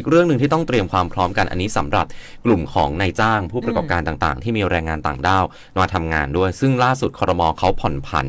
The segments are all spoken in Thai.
อีกเรื่องหนึ่งที่ต้องเตรียมความพร้อมกันอันนี้สำหรับกลุ่มของนายจ้างผู้ประกอบการต่างๆ ที่มีแรงงานต่างด้าวมาทำงานด้วย ซึ่งล่าสุดครมเขาผ่อนผัน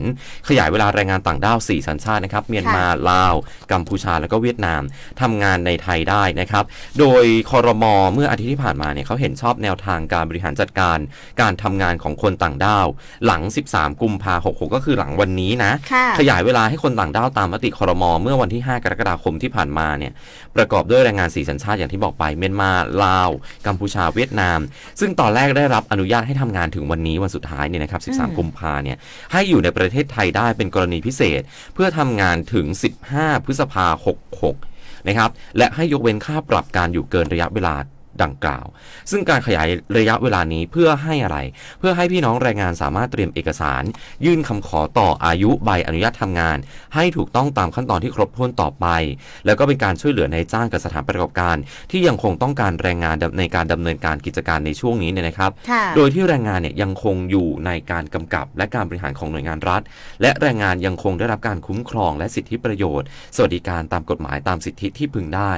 ขยายเวลาแรงงานต่างด้าว 4 สัญชาตินะครับเมียนมาลาว กัมพูชาแล้วก็เวียดนามทำงานในไทยได้นะครับ โดยครมเมื่ออาทิตย์ที่ผ่านมาเนี่ยเขาเห็นชอบแนวทางการบริหารจัดการ การทำงานของคนต่างด้าว หลัง 13 กุมภาพันธ์66ก็คือหลังวันนี้นะค่ะขยายเวลาให้คนต่างด้าวตามมติครมเมื่อวันที่ 5 กรกฎาคมที่ผ่านมาเนี่ยประกอบด้วยแรงงาน4สัญชาติอย่างที่บอกไปเมียนมาลาว กัมพูชาเวียดนาม ซึ่งตอนแรกได้รับอนุญาตให้ทำงานถึงวันนี้วันสุดท้ายเนี่ยนะครับอืม13 กุมภาเนี่ยให้อยู่ในประเทศไทยได้เป็นกรณีพิเศษ เพื่อทำงานถึง 15 พฤษภา66 นะครับ และให้ยกเว้นค่าปรับการอยู่เกินระยะเวลา ดังกล่าว ซึ่งการขยายระยะเวลานี้เพื่อให้อะไร เพื่อให้พี่น้องแรงงานสามารถเตรียมเอกสาร ยื่นคำขอต่ออายุใบอนุญาตทำงาน ให้ถูกต้องตามขั้นตอนที่ครบถ้วนต่อไป แล้วก็เป็นการช่วยเหลือในายจ้างกับสถานประกอบการ ที่ยังคงต้องการแรงงานในการดำเนินการกิจการในช่วงนี้เนี่ยนะครับค่ะโดยที่แรงงานเนี่ยยังคงอยู่ในการกำกับ และการบริหารของหน่วยงานรัฐ และแรงงานยังคงได้รับการคุ้มครอง และสิทธิประโยชน์ สวัสดิการตามกฎหมายตามสิทธิที่พึงได้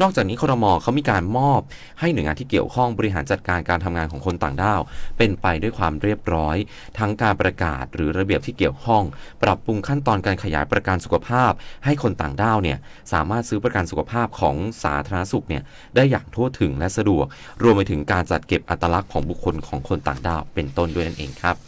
นอกจากนี้ครมเขามีการมอบให้ใหน่วยงานที่เกี่ยวข้องบริหารจัดการการทำงานของคนต่างด้าว เป็นไปด้วยความเรียบร้อย ทั้งการประกาศหรือระเบียบที่เกี่ยวข้อง ปรับปรุงขั้นตอนการขยายประกันสุขภาพ ให้คนต่างด้าวเนี่ยสามารถซื้อประกันสุขภาพของสาธารณสุขเนี่ยได้อย่างทั่วถึงและสะดวก รวมไปถึงการจัดเก็บอัตลักษณ์ของบุคคลของคนต่างด้าวเป็นต้นด้วยนั่นเองครับ